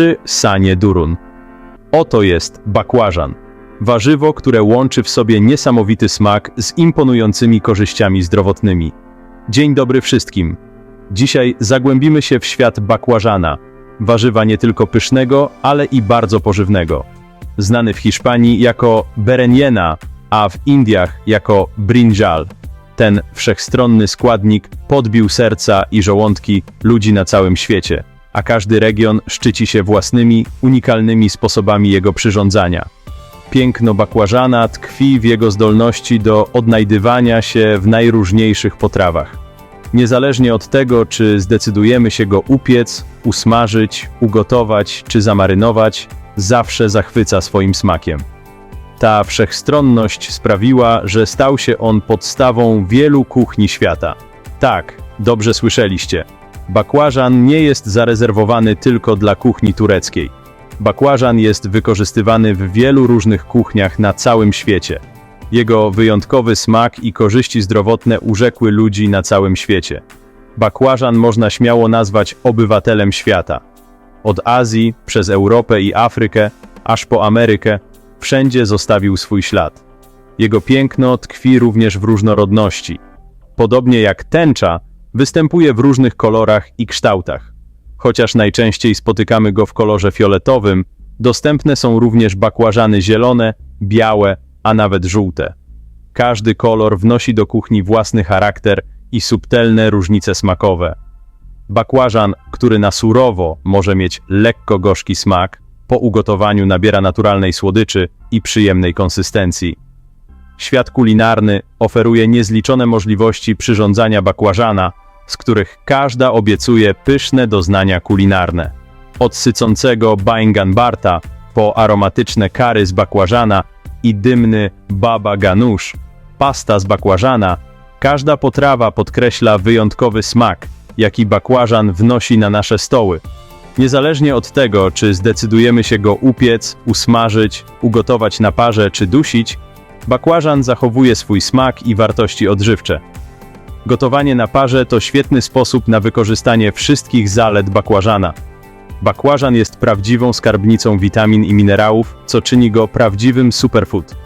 Trzy sanie durun. Oto jest bakłażan. Warzywo, które łączy w sobie niesamowity smak z imponującymi korzyściami zdrowotnymi. Dzień dobry wszystkim. Dzisiaj zagłębimy się w świat bakłażana, warzywa nie tylko pysznego, ale i bardzo pożywnego. Znany w Hiszpanii jako bereniena, a w Indiach jako brinjal. Ten wszechstronny składnik podbił serca i żołądki ludzi na całym świecie, a każdy region szczyci się własnymi, unikalnymi sposobami jego przyrządzania. Piękno bakłażana tkwi w jego zdolności do odnajdywania się w najróżniejszych potrawach. Niezależnie od tego, czy zdecydujemy się go upiec, usmażyć, ugotować czy zamarynować, zawsze zachwyca swoim smakiem. Ta wszechstronność sprawiła, że stał się on podstawą wielu kuchni świata. Tak, dobrze słyszeliście. Bakłażan nie jest zarezerwowany tylko dla kuchni tureckiej. Bakłażan jest wykorzystywany w wielu różnych kuchniach na całym świecie. Jego wyjątkowy smak i korzyści zdrowotne urzekły ludzi na całym świecie. Bakłażan można śmiało nazwać obywatelem świata. Od Azji, przez Europę i Afrykę, aż po Amerykę, wszędzie zostawił swój ślad. Jego piękno tkwi również w różnorodności. Podobnie jak tęcza, występuje w różnych kolorach i kształtach. Chociaż najczęściej spotykamy go w kolorze fioletowym, dostępne są również bakłażany zielone, białe, a nawet żółte. Każdy kolor wnosi do kuchni własny charakter i subtelne różnice smakowe. Bakłażan, który na surowo może mieć lekko gorzki smak, po ugotowaniu nabiera naturalnej słodyczy i przyjemnej konsystencji. Świat kulinarny oferuje niezliczone możliwości przyrządzania bakłażana, z których każda obiecuje pyszne doznania kulinarne. Od sycącego baingan barta po aromatyczne kary z bakłażana i dymny baba ganusz, pasta z bakłażana, każda potrawa podkreśla wyjątkowy smak, jaki bakłażan wnosi na nasze stoły. Niezależnie od tego, czy zdecydujemy się go upiec, usmażyć, ugotować na parze czy dusić, bakłażan zachowuje swój smak i wartości odżywcze. Gotowanie na parze to świetny sposób na wykorzystanie wszystkich zalet bakłażana. Bakłażan jest prawdziwą skarbnicą witamin i minerałów, co czyni go prawdziwym superfood.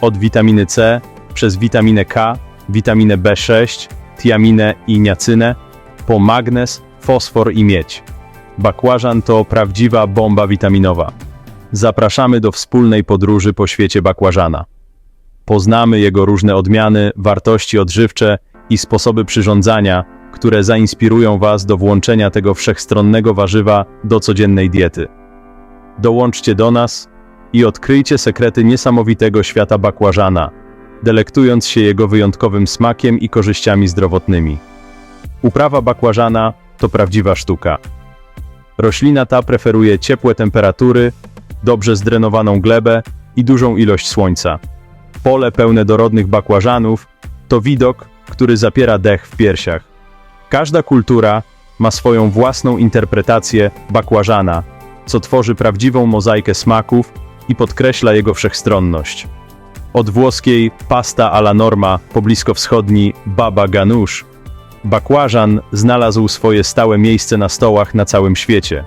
Od witaminy C, przez witaminę K, witaminę B6, tiaminę i niacynę, po magnez, fosfor i miedź. Bakłażan to prawdziwa bomba witaminowa. Zapraszamy do wspólnej podróży po świecie bakłażana. Poznamy jego różne odmiany, wartości odżywcze i sposoby przyrządzania, które zainspirują Was do włączenia tego wszechstronnego warzywa do codziennej diety. Dołączcie do nas i odkryjcie sekrety niesamowitego świata bakłażana, delektując się jego wyjątkowym smakiem i korzyściami zdrowotnymi. Uprawa bakłażana to prawdziwa sztuka. Roślina ta preferuje ciepłe temperatury, dobrze zdrenowaną glebę i dużą ilość słońca. Pole pełne dorodnych bakłażanów to widok, który zapiera dech w piersiach. Każda kultura ma swoją własną interpretację bakłażana, co tworzy prawdziwą mozaikę smaków i podkreśla jego wszechstronność. Od włoskiej pasta alla norma po bliskowschodni baba ganoush, bakłażan znalazł swoje stałe miejsce na stołach na całym świecie.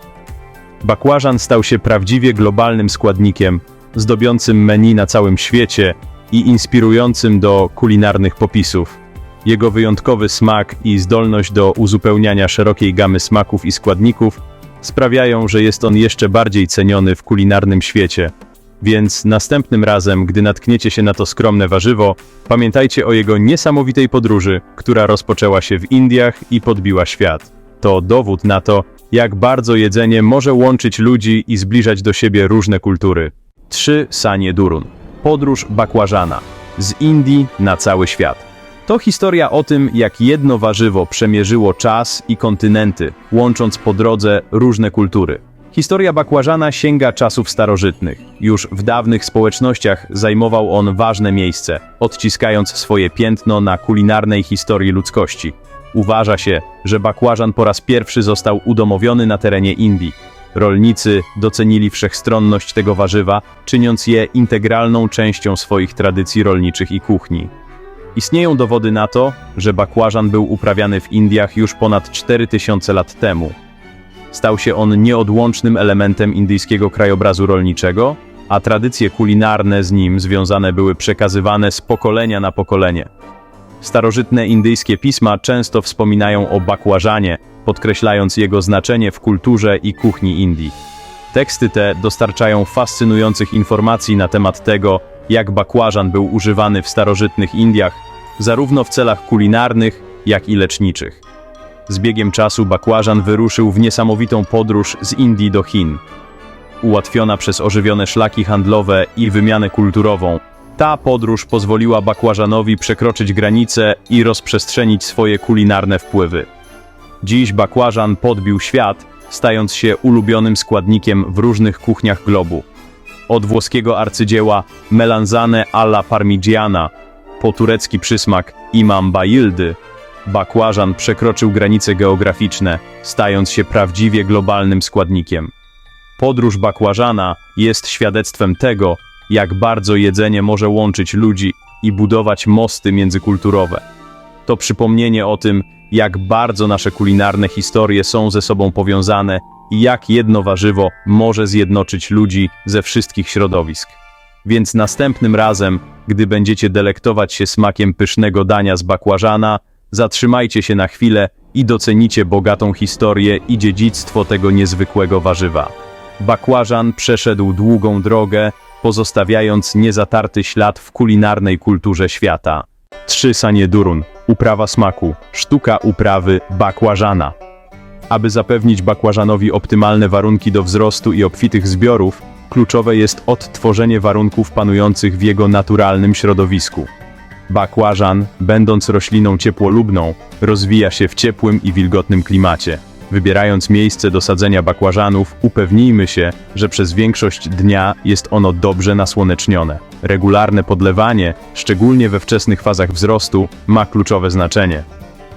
Bakłażan stał się prawdziwie globalnym składnikiem, zdobiącym menu na całym świecie i inspirującym do kulinarnych popisów. Jego wyjątkowy smak i zdolność do uzupełniania szerokiej gamy smaków i składników sprawiają, że jest on jeszcze bardziej ceniony w kulinarnym świecie. Więc następnym razem, gdy natkniecie się na to skromne warzywo, pamiętajcie o jego niesamowitej podróży, która rozpoczęła się w Indiach i podbiła świat. To dowód na to, jak bardzo jedzenie może łączyć ludzi i zbliżać do siebie różne kultury. 3. Sanie Durun. Podróż bakłażana. Z Indii na cały świat. To historia o tym, jak jedno warzywo przemierzyło czas i kontynenty, łącząc po drodze różne kultury. Historia bakłażana sięga czasów starożytnych. Już w dawnych społecznościach zajmował on ważne miejsce, odciskając swoje piętno na kulinarnej historii ludzkości. Uważa się, że bakłażan po raz pierwszy został udomowiony na terenie Indii. Rolnicy docenili wszechstronność tego warzywa, czyniąc je integralną częścią swoich tradycji rolniczych i kuchni. Istnieją dowody na to, że bakłażan był uprawiany w Indiach już ponad 4000 lat temu. Stał się on nieodłącznym elementem indyjskiego krajobrazu rolniczego, a tradycje kulinarne z nim związane były przekazywane z pokolenia na pokolenie. Starożytne indyjskie pisma często wspominają o bakłażanie, podkreślając jego znaczenie w kulturze i kuchni Indii. Teksty te dostarczają fascynujących informacji na temat tego, jak bakłażan był używany w starożytnych Indiach, zarówno w celach kulinarnych, jak i leczniczych. Z biegiem czasu bakłażan wyruszył w niesamowitą podróż z Indii do Chin. Ułatwiona przez ożywione szlaki handlowe i wymianę kulturową, ta podróż pozwoliła bakłażanowi przekroczyć granice i rozprzestrzenić swoje kulinarne wpływy. Dziś bakłażan podbił świat, stając się ulubionym składnikiem w różnych kuchniach globu. Od włoskiego arcydzieła melanzane alla parmigiana po turecki przysmak imam bayildy, bakłażan przekroczył granice geograficzne, stając się prawdziwie globalnym składnikiem. Podróż bakłażana jest świadectwem tego, jak bardzo jedzenie może łączyć ludzi i budować mosty międzykulturowe. To przypomnienie o tym, jak bardzo nasze kulinarne historie są ze sobą powiązane jak jedno warzywo może zjednoczyć ludzi ze wszystkich środowisk. Więc następnym razem, gdy będziecie delektować się smakiem pysznego dania z bakłażana, zatrzymajcie się na chwilę i docenicie bogatą historię i dziedzictwo tego niezwykłego warzywa. Bakłażan przeszedł długą drogę, pozostawiając niezatarty ślad w kulinarnej kulturze świata. 3 Sanie Durun. Uprawa smaku. Sztuka uprawy bakłażana. Aby zapewnić bakłażanowi optymalne warunki do wzrostu i obfitych zbiorów, kluczowe jest odtworzenie warunków panujących w jego naturalnym środowisku. Bakłażan, będąc rośliną ciepłolubną, rozwija się w ciepłym i wilgotnym klimacie. Wybierając miejsce do sadzenia bakłażanów, upewnijmy się, że przez większość dnia jest ono dobrze nasłonecznione. Regularne podlewanie, szczególnie we wczesnych fazach wzrostu, ma kluczowe znaczenie.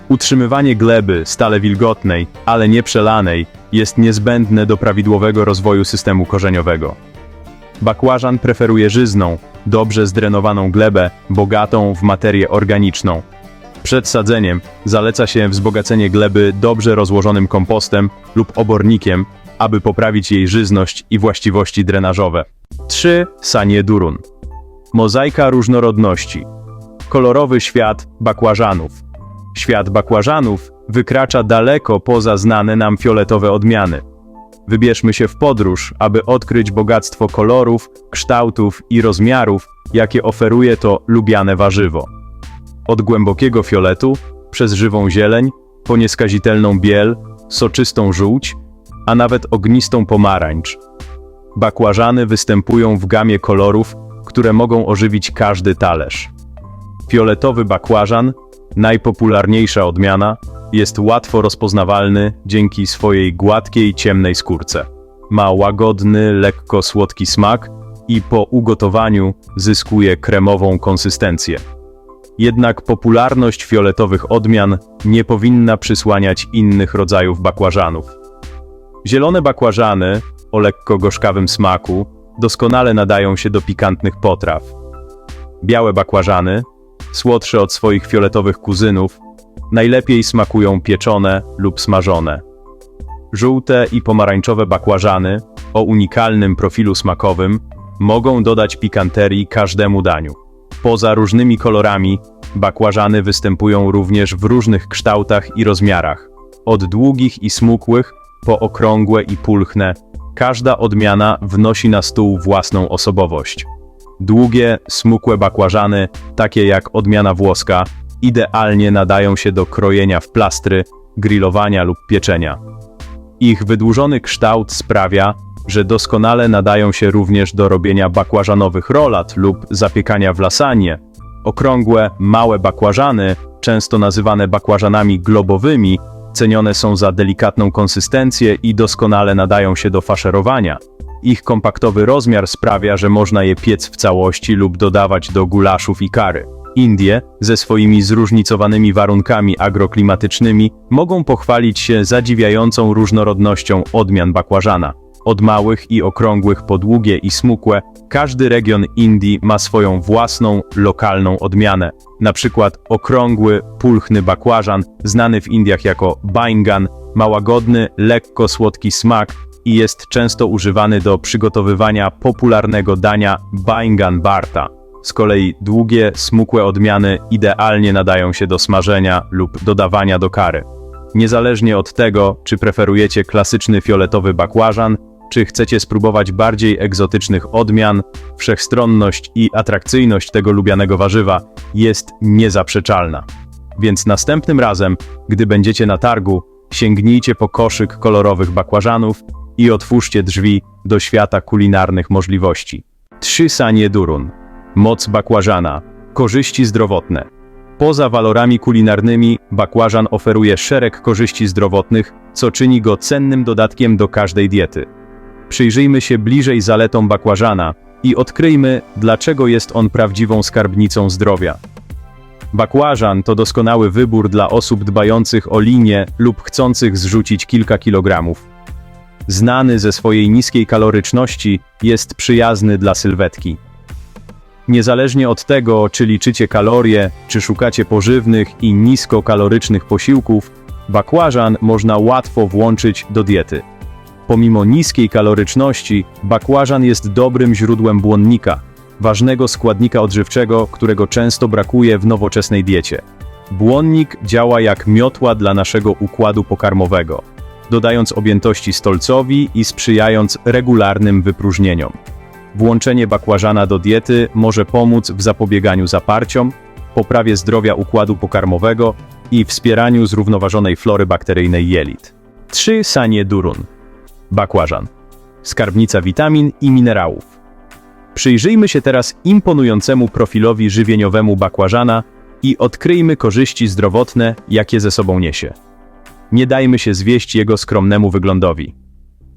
Utrzymywanie gleby stale wilgotnej, ale nie przelanej, jest niezbędne do prawidłowego rozwoju systemu korzeniowego. Bakłażan preferuje żyzną, dobrze zdrenowaną glebę, bogatą w materię organiczną. Przed sadzeniem zaleca się wzbogacenie gleby dobrze rozłożonym kompostem lub obornikiem, aby poprawić jej żyzność i właściwości drenażowe. 3. Sanie Durun. Mozaika różnorodności. Kolorowy świat bakłażanów. Świat bakłażanów wykracza daleko poza znane nam fioletowe odmiany. Wybierzmy się w podróż, aby odkryć bogactwo kolorów, kształtów i rozmiarów, jakie oferuje to lubiane warzywo. Od głębokiego fioletu, przez żywą zieleń, po nieskazitelną biel, soczystą żółć, a nawet ognistą pomarańcz. Bakłażany występują w gamie kolorów, które mogą ożywić każdy talerz. Fioletowy bakłażan, najpopularniejsza odmiana, jest łatwo rozpoznawalny dzięki swojej gładkiej, ciemnej skórce. Ma łagodny, lekko słodki smak i po ugotowaniu zyskuje kremową konsystencję. Jednak popularność fioletowych odmian nie powinna przysłaniać innych rodzajów bakłażanów. Zielone bakłażany, o lekko gorzkawym smaku, doskonale nadają się do pikantnych potraw. Białe bakłażany, słodsze od swoich fioletowych kuzynów, najlepiej smakują pieczone lub smażone. Żółte i pomarańczowe bakłażany, o unikalnym profilu smakowym, mogą dodać pikanterii każdemu daniu. Poza różnymi kolorami, bakłażany występują również w różnych kształtach i rozmiarach. Od długich i smukłych, po okrągłe i pulchne, każda odmiana wnosi na stół własną osobowość. Długie, smukłe bakłażany, takie jak odmiana włoska, idealnie nadają się do krojenia w plastry, grillowania lub pieczenia. Ich wydłużony kształt sprawia, że doskonale nadają się również do robienia bakłażanowych rolat lub zapiekania w lasagne. Okrągłe, małe bakłażany, często nazywane bakłażanami globowymi, cenione są za delikatną konsystencję i doskonale nadają się do faszerowania. Ich kompaktowy rozmiar sprawia, że można je piec w całości lub dodawać do gulaszów i kary. Indie, ze swoimi zróżnicowanymi warunkami agroklimatycznymi, mogą pochwalić się zadziwiającą różnorodnością odmian bakłażana. Od małych i okrągłych po długie i smukłe, każdy region Indii ma swoją własną, lokalną odmianę. Na przykład okrągły, pulchny bakłażan, znany w Indiach jako baingan, ma łagodny, lekko słodki smak i jest często używany do przygotowywania popularnego dania Baingan Barta. Z kolei długie, smukłe odmiany idealnie nadają się do smażenia lub dodawania do kary. Niezależnie od tego, czy preferujecie klasyczny fioletowy bakłażan, czy chcecie spróbować bardziej egzotycznych odmian, wszechstronność i atrakcyjność tego lubianego warzywa jest niezaprzeczalna. Więc następnym razem, gdy będziecie na targu, sięgnijcie po koszyk kolorowych bakłażanów i otwórzcie drzwi do świata kulinarnych możliwości. Trzy sanie durun. Moc bakłażana. Korzyści zdrowotne. Poza walorami kulinarnymi, bakłażan oferuje szereg korzyści zdrowotnych, co czyni go cennym dodatkiem do każdej diety. Przyjrzyjmy się bliżej zaletom bakłażana i odkryjmy, dlaczego jest on prawdziwą skarbnicą zdrowia. Bakłażan to doskonały wybór dla osób dbających o linię lub chcących zrzucić kilka kilogramów. Znany ze swojej niskiej kaloryczności, jest przyjazny dla sylwetki. Niezależnie od tego, czy liczycie kalorie, czy szukacie pożywnych i niskokalorycznych posiłków, bakłażan można łatwo włączyć do diety. Pomimo niskiej kaloryczności, bakłażan jest dobrym źródłem błonnika, ważnego składnika odżywczego, którego często brakuje w nowoczesnej diecie. Błonnik działa jak miotła dla naszego układu pokarmowego, dodając objętości stolcowi i sprzyjając regularnym wypróżnieniom. Włączenie bakłażana do diety może pomóc w zapobieganiu zaparciom, poprawie zdrowia układu pokarmowego i wspieraniu zrównoważonej flory bakteryjnej jelit. 3 sanie durun. Bakłażan. Skarbnica witamin i minerałów. Przyjrzyjmy się teraz imponującemu profilowi żywieniowemu bakłażana i odkryjmy korzyści zdrowotne, jakie ze sobą niesie. Nie dajmy się zwieść jego skromnemu wyglądowi.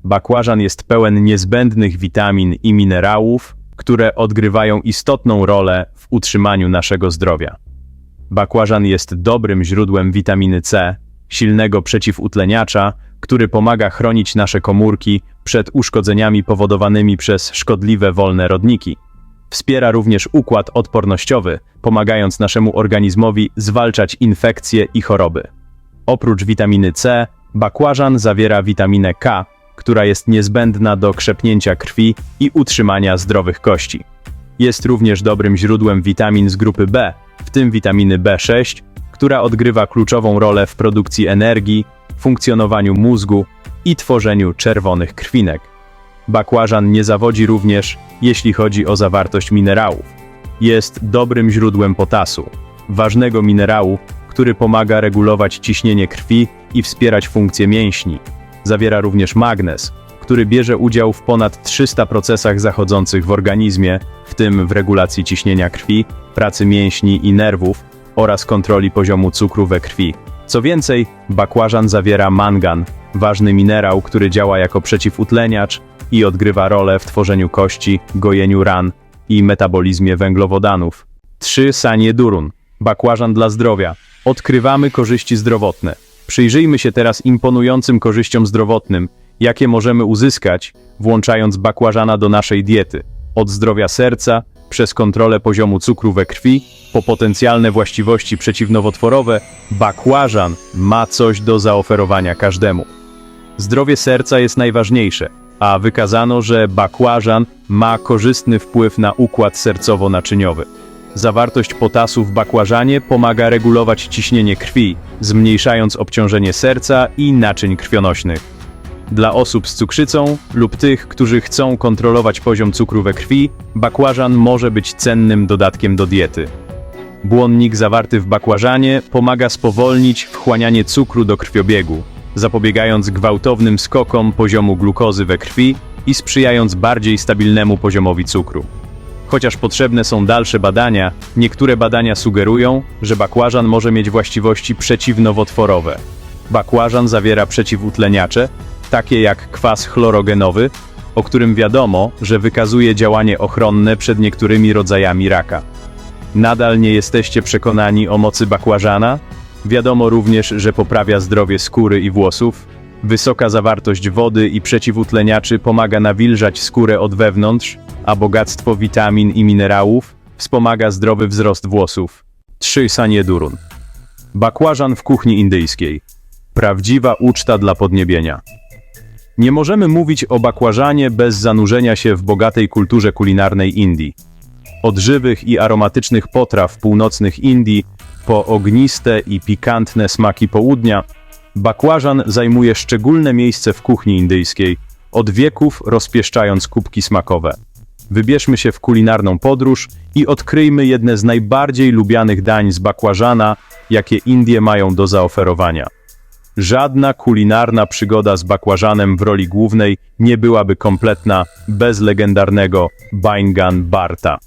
Bakłażan jest pełen niezbędnych witamin i minerałów, które odgrywają istotną rolę w utrzymaniu naszego zdrowia. Bakłażan jest dobrym źródłem witaminy C, silnego przeciwutleniacza, który pomaga chronić nasze komórki przed uszkodzeniami powodowanymi przez szkodliwe wolne rodniki. Wspiera również układ odpornościowy, pomagając naszemu organizmowi zwalczać infekcje i choroby. Oprócz witaminy C, bakłażan zawiera witaminę K, która jest niezbędna do krzepnięcia krwi i utrzymania zdrowych kości. Jest również dobrym źródłem witamin z grupy B, w tym witaminy B6, która odgrywa kluczową rolę w produkcji energii, funkcjonowaniu mózgu i tworzeniu czerwonych krwinek. Bakłażan nie zawodzi również, jeśli chodzi o zawartość minerałów. Jest dobrym źródłem potasu, ważnego minerału, który pomaga regulować ciśnienie krwi i wspierać funkcję mięśni. Zawiera również magnez, który bierze udział w ponad 300 procesach zachodzących w organizmie, w tym w regulacji ciśnienia krwi, pracy mięśni i nerwów oraz kontroli poziomu cukru we krwi. Co więcej, bakłażan zawiera mangan, ważny minerał, który działa jako przeciwutleniacz i odgrywa rolę w tworzeniu kości, gojeniu ran i metabolizmie węglowodanów. 3 sanie durun. Bakłażan dla zdrowia. Odkrywamy korzyści zdrowotne. Przyjrzyjmy się teraz imponującym korzyściom zdrowotnym, jakie możemy uzyskać, włączając bakłażana do naszej diety. Od zdrowia serca, przez kontrolę poziomu cukru we krwi, po potencjalne właściwości przeciwnowotworowe, bakłażan ma coś do zaoferowania każdemu. Zdrowie serca jest najważniejsze, a wykazano, że bakłażan ma korzystny wpływ na układ sercowo-naczyniowy. Zawartość potasu w bakłażanie pomaga regulować ciśnienie krwi, zmniejszając obciążenie serca i naczyń krwionośnych. Dla osób z cukrzycą lub tych, którzy chcą kontrolować poziom cukru we krwi, bakłażan może być cennym dodatkiem do diety. Błonnik zawarty w bakłażanie pomaga spowolnić wchłanianie cukru do krwiobiegu, zapobiegając gwałtownym skokom poziomu glukozy we krwi i sprzyjając bardziej stabilnemu poziomowi cukru. Chociaż potrzebne są dalsze badania, niektóre badania sugerują, że bakłażan może mieć właściwości przeciwnowotworowe. Bakłażan zawiera przeciwutleniacze, takie jak kwas chlorogenowy, o którym wiadomo, że wykazuje działanie ochronne przed niektórymi rodzajami raka. Nadal nie jesteście przekonani o mocy bakłażana? Wiadomo również, że poprawia zdrowie skóry i włosów. Wysoka zawartość wody i przeciwutleniaczy pomaga nawilżać skórę od wewnątrz, a bogactwo witamin i minerałów wspomaga zdrowy wzrost włosów. 3 sanie durun. Bakłażan w kuchni indyjskiej. Prawdziwa uczta dla podniebienia. Nie możemy mówić o bakłażanie bez zanurzenia się w bogatej kulturze kulinarnej Indii. Od żywych i aromatycznych potraw północnych Indii po ogniste i pikantne smaki południa, bakłażan zajmuje szczególne miejsce w kuchni indyjskiej, od wieków rozpieszczając kubki smakowe. Wybierzmy się w kulinarną podróż i odkryjmy jedne z najbardziej lubianych dań z bakłażana, jakie Indie mają do zaoferowania. Żadna kulinarna przygoda z bakłażanem w roli głównej nie byłaby kompletna bez legendarnego Baingan Barta.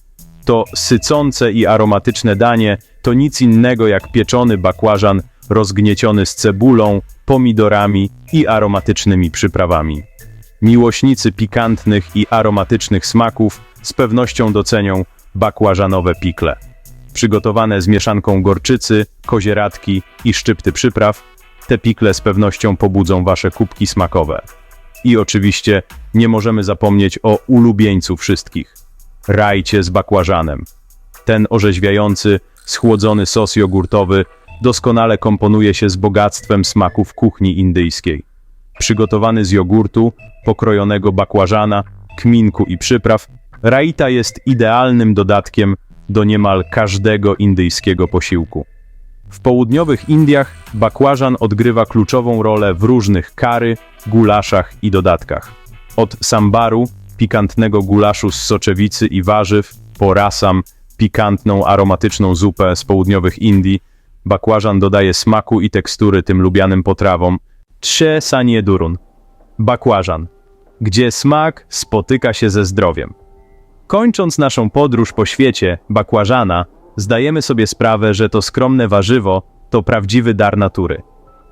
To sycące i aromatyczne danie to nic innego jak pieczony bakłażan rozgnieciony z cebulą, pomidorami i aromatycznymi przyprawami. Miłośnicy pikantnych i aromatycznych smaków z pewnością docenią bakłażanowe pikle. Przygotowane z mieszanką gorczycy, kozieradki i szczypty przypraw, te pikle z pewnością pobudzą wasze kubki smakowe. I oczywiście nie możemy zapomnieć o ulubieńcu wszystkich. Rajcie z bakłażanem. Ten orzeźwiający, schłodzony sos jogurtowy doskonale komponuje się z bogactwem smaków kuchni indyjskiej. Przygotowany z jogurtu, pokrojonego bakłażana, kminku i przypraw, raita jest idealnym dodatkiem do niemal każdego indyjskiego posiłku. W południowych Indiach bakłażan odgrywa kluczową rolę w różnych kary, gulaszach i dodatkach. Od sambaru, pikantnego gulaszu z soczewicy i warzyw, po rasam, pikantną, aromatyczną zupę z południowych Indii, bakłażan dodaje smaku i tekstury tym lubianym potrawom. Trze sanie durun. Bakłażan, gdzie smak spotyka się ze zdrowiem. Kończąc naszą podróż po świecie bakłażana, zdajemy sobie sprawę, że to skromne warzywo to prawdziwy dar natury.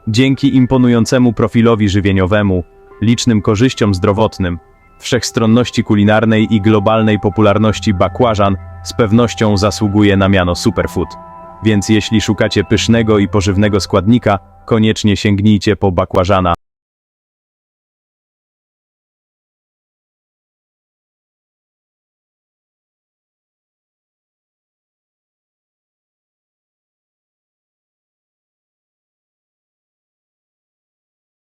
Dzięki imponującemu profilowi żywieniowemu, licznym korzyściom zdrowotnym, wszechstronności kulinarnej i globalnej popularności bakłażan z pewnością zasługuje na miano superfood. Więc jeśli szukacie pysznego i pożywnego składnika, koniecznie sięgnijcie po bakłażana.